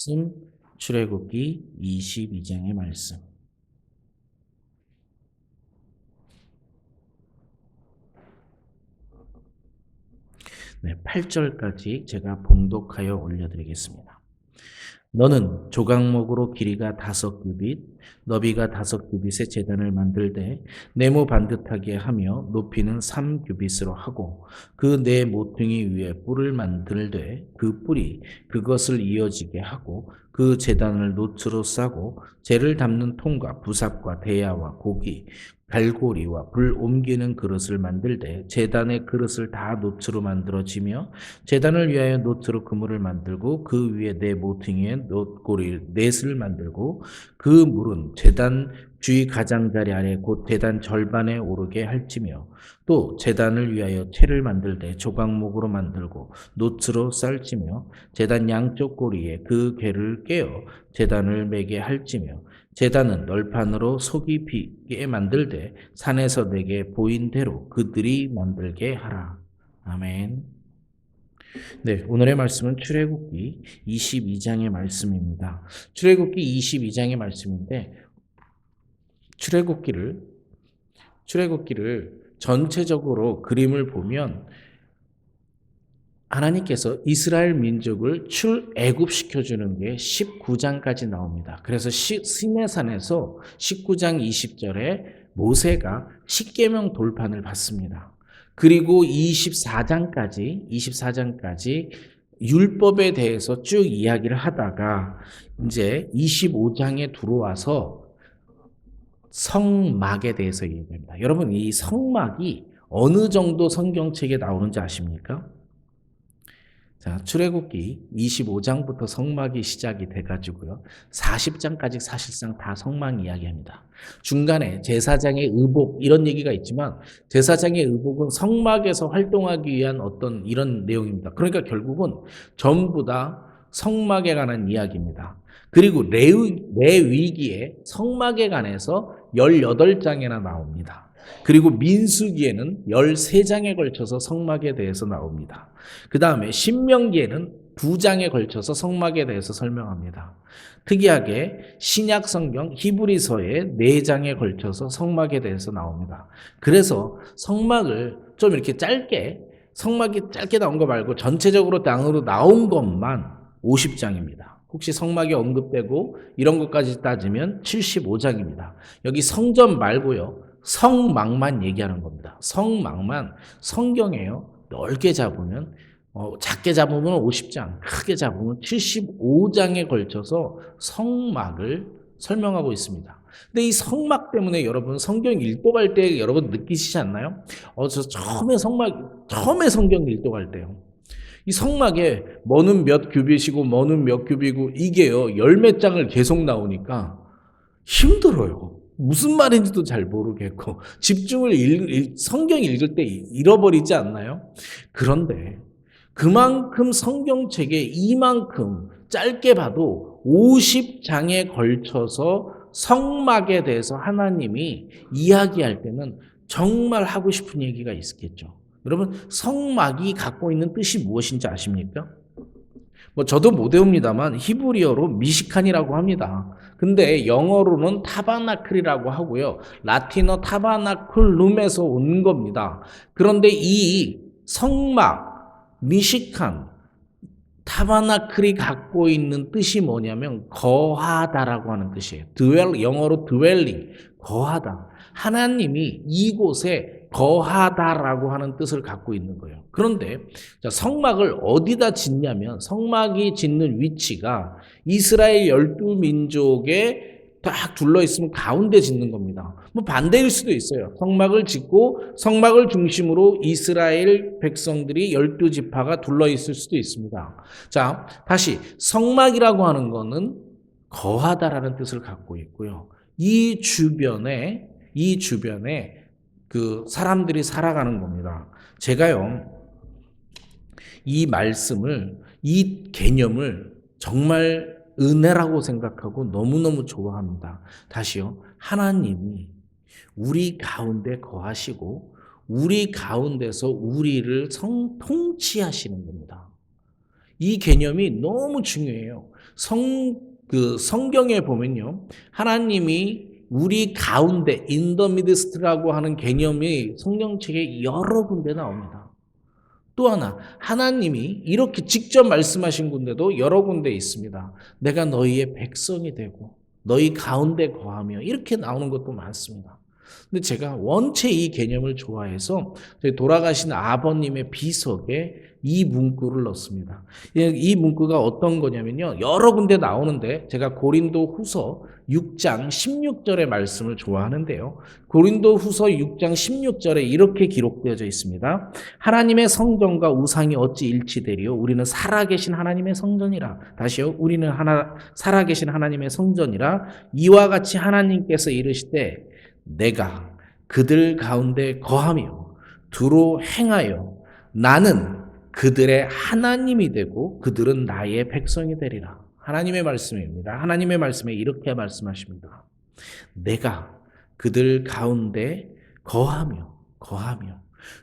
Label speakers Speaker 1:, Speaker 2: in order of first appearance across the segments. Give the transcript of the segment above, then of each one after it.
Speaker 1: 말씀 출애굽기 22장의 말씀. 네, 8절까지 제가 봉독하여 올려드리겠습니다. 너는 조각목으로 길이가 다섯 규빗, 너비가 다섯 규빗의 재단을 만들되 네모 반듯하게 하며 높이는 삼 규빗으로 하고 그 네 모퉁이 위에 뿔을 만들되 그 뿔이 그것을 이어지게 하고 그 재단을 노트로 싸고 재를 담는 통과 부삽과 대야와 고기 갈고리와 불 옮기는 그릇을 만들되 재단의 그릇을 다 노트로 만들어지며 재단을 위하여 노트로 그물을 만들고 그 위에 네 모퉁이에 노고리 넷을 만들고 그 물은 재단 주위 가장자리 아래 곧 재단 절반에 오르게 할지며 또 재단을 위하여 채를 만들되 조각목으로 만들고 노트로 쌀지며 재단 양쪽 고리에 그 괴를 깨어 재단을 매게 할지며 재단은 널판으로 속이 비게 만들되 산에서 내게 보인 대로 그들이 만들게 하라. 아멘. 네, 오늘의 말씀은 출애굽기 22장의 말씀입니다. 출애굽기 22장의 말씀인데 출애굽기를 출애굽기를 전체적으로 그림을 보면 하나님께서 이스라엘 민족을 출애굽시켜 주는 게 19장까지 나옵니다. 그래서 시, 시내산에서 19장 20절에 모세가 십계명 돌판을 받습니다. 그리고 24장까지 24장까지 율법에 대해서 쭉 이야기를 하다가 이제 25장에 들어와서 성막에 대해서 얘기합니다. 여러분 이 성막이 어느 정도 성경책에 나오는지 아십니까? 자, 출애굽기 25장부터 성막이 시작이 돼 가지고요. 40장까지 사실상 다 성막 이야기합니다. 중간에 제사장의 의복 이런 얘기가 있지만 제사장의 의복은 성막에서 활동하기 위한 어떤 이런 내용입니다. 그러니까 결국은 전부 다 성막에 관한 이야기입니다. 그리고 레위, 레위기에 성막에 관해서 18장이나 나옵니다. 그리고 민수기에는 13장에 걸쳐서 성막에 대해서 나옵니다. 그 다음에 신명기에는 두 장에 걸쳐서 성막에 대해서 설명합니다. 특이하게 신약 성경 히브리서에 네 장에 걸쳐서 성막에 대해서 나옵니다. 그래서 성막을 좀 이렇게 짧게 성막이 짧게 나온 거 말고 전체적으로 땅으로 나온 것만 50장입니다. 혹시 성막이 언급되고 이런 것까지 따지면 75장입니다. 여기 성전 말고요. 성막만 얘기하는 겁니다. 성막만 성경에요. 넓게 잡으면 어, 작게 잡으면 50장, 크게 잡으면 75장에 걸쳐서 성막을 설명하고 있습니다. 근데 이 성막 때문에 여러분 성경 읽도갈 때 여러분 느끼시지 않나요? 어, 저 처음에 성막, 처음에 성경 읽도갈 때요. 이 성막에 뭐는 몇 규빗이고 뭐는 몇 규빗이고 이게요. 열몇 장을 계속 나오니까 힘들어요. 무슨 말인지도 잘 모르겠고 집중을 읽, 성경 읽을 때 잃어버리지 않나요? 그런데 그만큼 성경책에 이만큼 짧게 봐도 50장에 걸쳐서 성막에 대해서 하나님이 이야기할 때는 정말 하고 싶은 얘기가 있겠죠. 여러분 성막이 갖고 있는 뜻이 무엇인지 아십니까? 뭐 저도 못 외웁니다만 히브리어로 미시칸이라고 합니다. 근데 영어로는 타바나클이라고 하고요. 라틴어 타바나클룸에서 온 겁니다. 그런데 이 성막, 미시칸, 타바나클이 갖고 있는 뜻이 뭐냐면 거하다라고 하는 뜻이에요. 드웰 영어로 드웰링, 거하다. 하나님이 이곳에 거하다라고 하는 뜻을 갖고 있는 거예요. 그런데 성막을 어디다 짓냐면 성막이 짓는 위치가 이스라엘 열두 민족에 딱 둘러 있으면 가운데 짓는 겁니다. 뭐 반대일 수도 있어요. 성막을 짓고 성막을 중심으로 이스라엘 백성들이 열두 지파가 둘러 있을 수도 있습니다. 자, 다시 성막이라고 하는 거는 거하다라는 뜻을 갖고 있고요. 이 주변에 이 주변에 그 사람들이 살아가는 겁니다. 제가요, 이 말씀을, 이 개념을 정말 은혜라고 생각하고 너무너무 좋아합니다. 다시요, 하나님이 우리 가운데 거하시고, 우리 가운데서 우리를 성, 통치하시는 겁니다. 이 개념이 너무 중요해요. 성, 그 성경에 보면요. 하나님이 우리 가운데 인더미드스트라고 하는 개념이 성경책에 여러 군데 나옵니다. 또 하나 하나님이 이렇게 직접 말씀하신 군데도 여러 군데 있습니다. 내가 너희의 백성이 되고 너희 가운데 거하며 이렇게 나오는 것도 많습니다. 근데 제가 원체 이 개념을 좋아해서 돌아가신 아버님의 비석에 이 문구를 넣습니다. 이 문구가 어떤 거냐면요. 여러 군데 나오는데 제가 고린도 후서 6장 16절의 말씀을 좋아하는데요. 고린도 후서 6장 16절에 이렇게 기록되어져 있습니다. 하나님의 성전과 우상이 어찌 일치되리요? 우리는 살아계신 하나님의 성전이라. 다시요. 우리는 하나, 살아계신 하나님의 성전이라. 이와 같이 하나님께서 이르시되 내가 그들 가운데 거하며 두루 행하여 나는 그들의 하나님이 되고 그들은 나의 백성이 되리라. 하나님의 말씀입니다. 하나님의 말씀에 이렇게 말씀하십니다. 내가 그들 가운데 거하며 거하며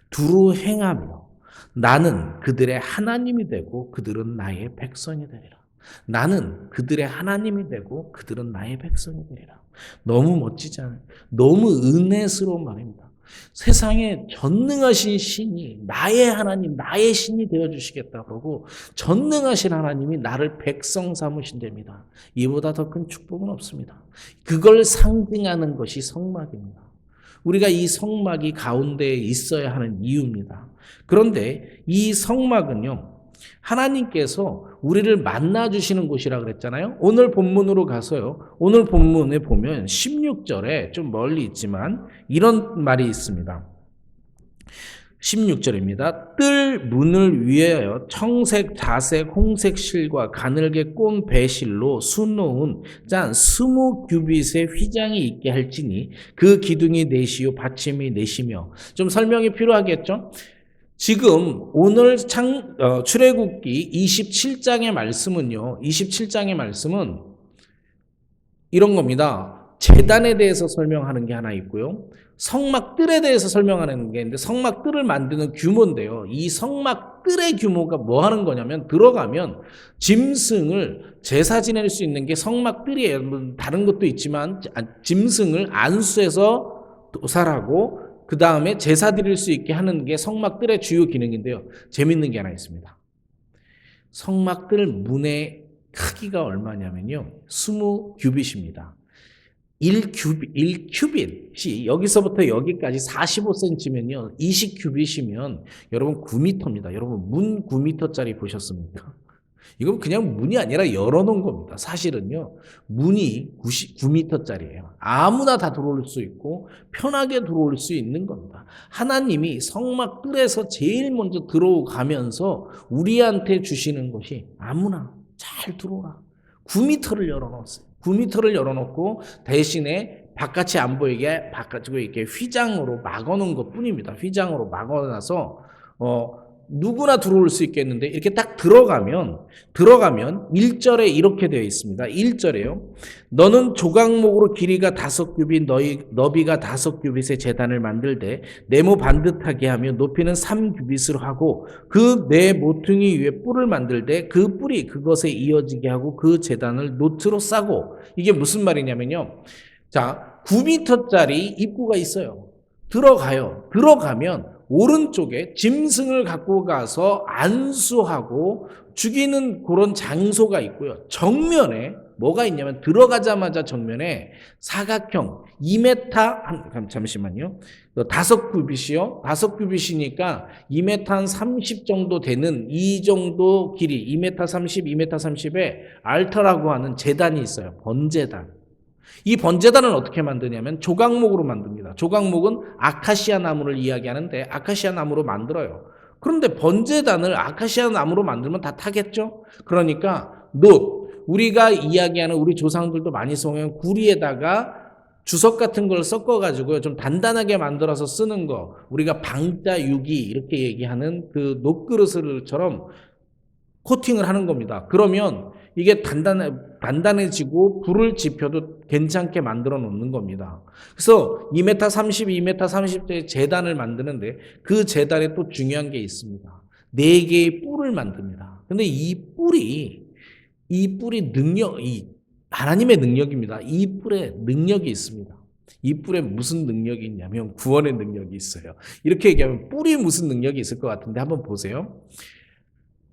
Speaker 1: 두루 행하며 나는 그들의 하나님이 되고 그들은 나의 백성이 되리라. 나는 그들의 하나님이 되고 그들은 나의 백성이 되리라. 너무 멋지잖아요. 너무 은혜스러운 말입니다. 세상에 전능하신 신이 나의 하나님, 나의 신이 되어 주시겠다 그러고 전능하신 하나님이 나를 백성 삼으신답니다. 이보다 더 큰 축복은 없습니다. 그걸 상징하는 것이 성막입니다. 우리가 이 성막이 가운데에 있어야 하는 이유입니다. 그런데 이 성막은요, 하나님께서 우리를 만나 주시는 곳이라 그랬잖아요. 오늘 본문으로 가서요. 오늘 본문에 보면 16절에 좀 멀리 있지만 이런 말이 있습니다. 16절입니다. 뜰 문을 위하여 청색, 자색, 홍색 실과 가늘게 꼰 배실로 수놓은 짠 스무 규빗의 휘장이 있게 할지니 그 기둥이 넷이요 받침이 넷이며 좀 설명이 필요하겠죠? 지금 오늘 창, 어, 출애굽기 27장의 말씀은요. 27장의 말씀은 이런 겁니다. 재단에 대해서 설명하는 게 하나 있고요. 성막 뜰에 대해서 설명하는 게 있는데 성막 뜰을 만드는 규모인데요. 이 성막 뜰의 규모가 뭐 하는 거냐면 들어가면 짐승을 제사 지낼 수 있는 게 성막 뜰이에요. 다른 것도 있지만 짐승을 안수해서 도살하고 그 다음에 제사 드릴 수 있게 하는 게 성막들의 주요 기능인데요. 재밌는 게 하나 있습니다. 성막들 문의 크기가 얼마냐면요. 20규빗입니다. 1규빗, 1규빗이 여기서부터 여기까지 45cm면요. 20규빗이면 여러분 9m입니다. 여러분 문 9m짜리 보셨습니까? 이건 그냥 문이 아니라 열어놓은 겁니다. 사실은요, 문이 90, 9m짜리예요. 아무나 다 들어올 수 있고 편하게 들어올 수 있는 겁니다. 하나님이 성막 뜰에서 제일 먼저 들어가면서 우리한테 주시는 것이 아무나 잘 들어오라. 9m를 열어놓았어요. 9m를 열어놓고 대신에 바깥이 안 보이게 바깥으로 이렇게 휘장으로 막아놓은 것 뿐입니다. 휘장으로 막아놔서 어 누구나 들어올 수 있겠는데 이렇게 딱 들어가면 들어가면 1절에 이렇게 되어 있습니다. 1절에요. 너는 조각목으로 길이가 다섯 규빗 너희 너비가 다섯 규빗의 재단을 만들되 네모 반듯하게 하며 높이는 3 규빗으로 하고 그 네 모퉁이 위에 뿔을 만들되 그 뿔이 그것에 이어지게 하고 그 재단을 노트로 싸고 이게 무슨 말이냐면요. 자, 9m짜리 입구가 있어요. 들어가요. 들어가면 오른쪽에 짐승을 갖고 가서 안수하고 죽이는 그런 장소가 있고요. 정면에 뭐가 있냐면 들어가자마자 정면에 사각형 2m 한 잠시만요. 다섯 규빗이요. 다섯 규빗이니까 2m 한 30 정도 되는 이 정도 길이 2m 30, 2m 30에 알터라고 하는 재단이 있어요. 번재단. 이 번제단은 어떻게 만드냐면 조각목으로 만듭니다. 조각목은 아카시아 나무를 이야기하는데 아카시아 나무로 만들어요. 그런데 번제단을 아카시아 나무로 만들면 다 타겠죠? 그러니까 노 우리가 이야기하는 우리 조상들도 많이 쓰는 구리에다가 주석 같은 걸 섞어 가지고요. 좀 단단하게 만들어서 쓰는 거. 우리가 방자 유기 이렇게 얘기하는 그 녹그릇을처럼 코팅을 하는 겁니다. 그러면 이게 단단해, 단단해지고 불을 지펴도 괜찮게 만들어 놓는 겁니다. 그래서 2m 30, 2m 30대 재단을 만드는데 그 재단에 또 중요한 게 있습니다. 네 개의 뿔을 만듭니다. 근데 이 뿔이 이 뿔이 능력, 이 하나님의 능력입니다. 이 뿔에 능력이 있습니다. 이 뿔에 무슨 능력이 있냐면 구원의 능력이 있어요. 이렇게 얘기하면 뿔이 무슨 능력이 있을 것 같은데 한번 보세요.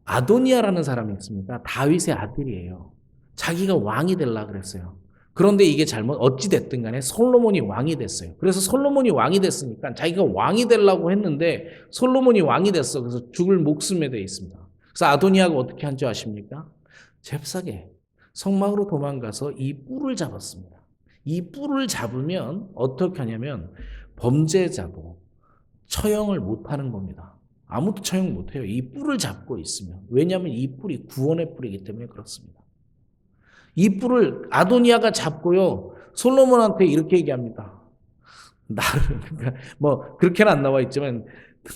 Speaker 1: 아도니아라는 사람이 있습니다. 다윗의 아들이에요. 자기가 왕이 될라 그랬어요. 그런데 이게 잘못 어찌 됐든 간에 솔로몬이 왕이 됐어요. 그래서 솔로몬이 왕이 됐으니까 자기가 왕이 되려고 했는데 솔로몬이 왕이 됐어. 그래서 죽을 목숨에 돼 있습니다. 그래서 아도니아가 어떻게 한 줄 아십니까? 잽싸게 성막으로 도망가서 이 뿔을 잡았습니다. 이 뿔을 잡으면 어떻게 하냐면 범죄자도 처형을 못 하는 겁니다. 아무도 처형 못 해요. 이 뿔을 잡고 있으면. 왜냐하면 이 뿔이 구원의 뿔이기 때문에 그렇습니다. 이 뿔을 아도니아가 잡고요. 솔로몬한테 이렇게 얘기합니다. 나를 그러니까 뭐 그렇게는 안 나와 있지만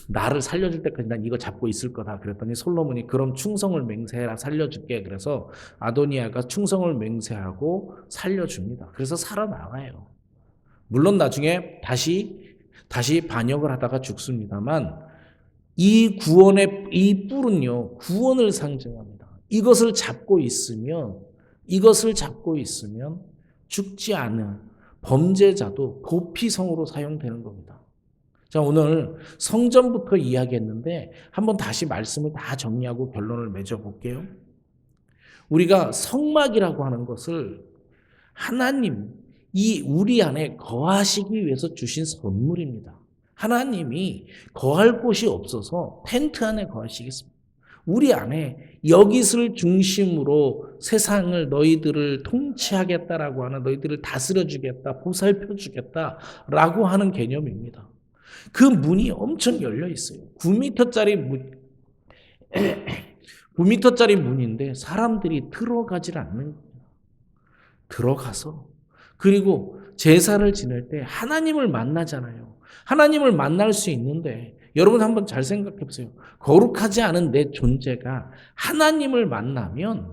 Speaker 1: 나를 살려줄 때까지 난 이거 잡고 있을 거다. 그랬더니 솔로몬이 그럼 충성을 맹세해라 살려줄게. 그래서 아도니아가 충성을 맹세하고 살려줍니다. 그래서 살아나와요. 물론 나중에 다시 다시 반역을 하다가 죽습니다만 이 구원의 이 뿔은요 구원을 상징합니다. 이것을 잡고 있으면 이것을 잡고 있으면 죽지 않은 범죄자도 도피성으로 사용되는 겁니다. 자, 오늘 성전부터 이야기했는데 한번 다시 말씀을 다 정리하고 결론을 맺어 볼게요. 우리가 성막이라고 하는 것을 하나님, 이 우리 안에 거하시기 위해서 주신 선물입니다. 하나님이 거할 곳이 없어서 텐트 안에 거하시겠습니다. 우리 안에 여기를 중심으로 세상을 너희들을 통치하겠다라고 하는 너희들을 다스려 주겠다, 보살펴 주겠다라고 하는 개념입니다. 그 문이 엄청 열려 있어요. 9m짜리 문, 9m짜리 문인데 사람들이 들어가질 않는 겁니다. 들어가서 그리고 제사를 지낼 때 하나님을 만나잖아요. 하나님을 만날 수 있는데 여러분 한번 잘 생각해 보세요. 거룩하지 않은 내 존재가 하나님을 만나면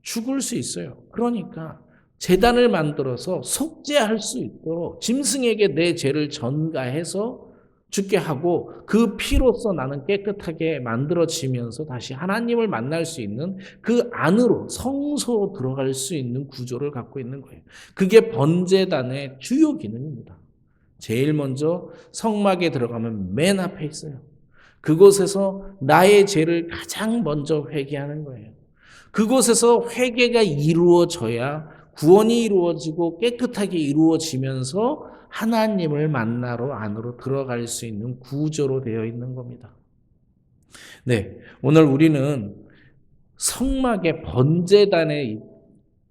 Speaker 1: 죽을 수 있어요. 그러니까 재단을 만들어서 속죄할 수 있도록 짐승에게 내 죄를 전가해서 죽게 하고 그 피로서 나는 깨끗하게 만들어지면서 다시 하나님을 만날 수 있는 그 안으로 성소로 들어갈 수 있는 구조를 갖고 있는 거예요. 그게 번제단의 주요 기능입니다. 제일 먼저 성막에 들어가면 맨 앞에 있어요. 그곳에서 나의 죄를 가장 먼저 회개하는 거예요. 그곳에서 회개가 이루어져야 구원이 이루어지고 깨끗하게 이루어지면서 하나님을 만나러 안으로 들어갈 수 있는 구조로 되어 있는 겁니다. 네, 오늘 우리는 성막의 번제단에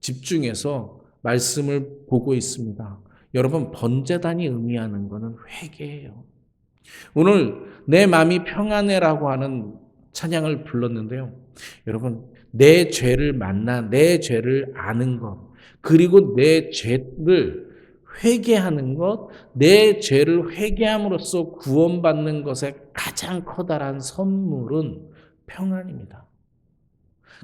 Speaker 1: 집중해서 말씀을 보고 있습니다. 여러분 번제단이 의미하는 것은 회개예요. 오늘 내 마음이 평안해라고 하는 찬양을 불렀는데요. 여러분 내 죄를 만나 내 죄를 아는 것 그리고 내 죄를 회개하는 것, 내 죄를 회개함으로써 구원받는 것의 가장 커다란 선물은 평안입니다.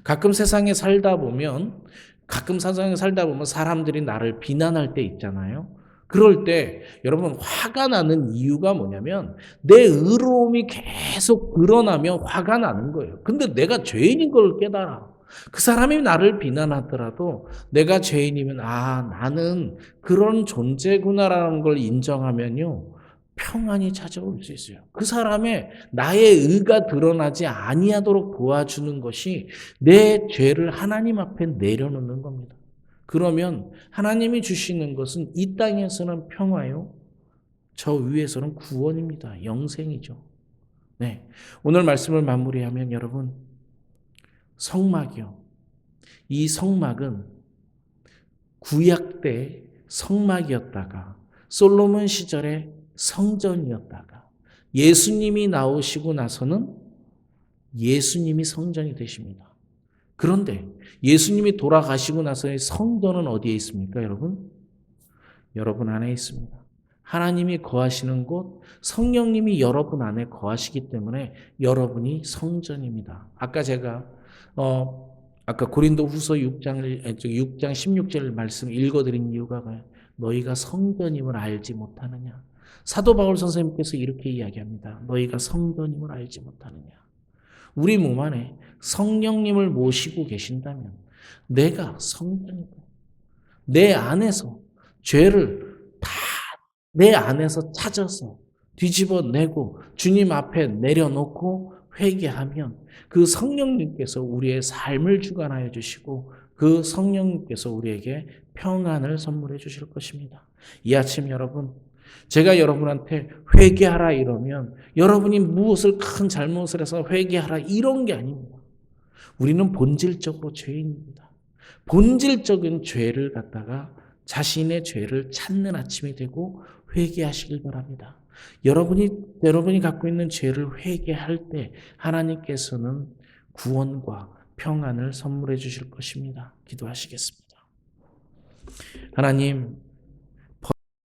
Speaker 1: 가끔 세상에 살다 보면, 가끔 세상에 살다 보면 사람들이 나를 비난할 때 있잖아요. 그럴 때 여러분 화가 나는 이유가 뭐냐면 내 의로움이 계속 드러나면 화가 나는 거예요. 근데 내가 죄인인 걸 깨달아. 그 사람이 나를 비난하더라도 내가 죄인이면 아 나는 그런 존재구나라는 걸 인정하면요 평안이 찾아올 수 있어요. 그 사람의 나의 의가 드러나지 아니하도록 도와주는 것이 내 죄를 하나님 앞에 내려놓는 겁니다. 그러면 하나님이 주시는 것은 이 땅에서는 평화요. 저 위에서는 구원입니다. 영생이죠. 네. 오늘 말씀을 마무리하면 여러분 성막이요. 이 성막은 구약 때 성막이었다가 솔로몬 시절에 성전이었다가 예수님이 나오시고 나서는 예수님이 성전이 되십니다. 그런데 예수님이 돌아가시고 나서의 성전은 어디에 있습니까, 여러분? 여러분 안에 있습니다. 하나님이 거하시는 곳, 성령님이 여러분 안에 거하시기 때문에 여러분이 성전입니다. 아까 제가 어, 아까 고린도 후서 6장을, 6장 16절 말씀 읽어 드린 이유가 뭐예요? 너희가 성전임을 알지 못하느냐. 사도 바울 선생님께서 이렇게 이야기합니다. 너희가 성전임을 알지 못하느냐. 우리 몸 안에 성령님을 모시고 계신다면 내가 성령이고 내 안에서 죄를 다 내 안에서 찾아서 뒤집어내고 주님 앞에 내려놓고 회개하면 그 성령님께서 우리의 삶을 주관하여 주시고 그 성령님께서 우리에게 평안을 선물해 주실 것입니다. 이 아침 여러분, 제가 여러분한테 회개하라 이러면 여러분이 무엇을 큰 잘못을 해서 회개하라 이런 게 아닙니다. 우리는 본질적으로 죄인입니다. 본질적인 죄를 갖다가 자신의 죄를 찾는 아침이 되고 회개하시길 바랍니다. 여러분이 여러분이 갖고 있는 죄를 회개할 때 하나님께서는 구원과 평안을 선물해 주실 것입니다. 기도하시겠습니다. 하나님,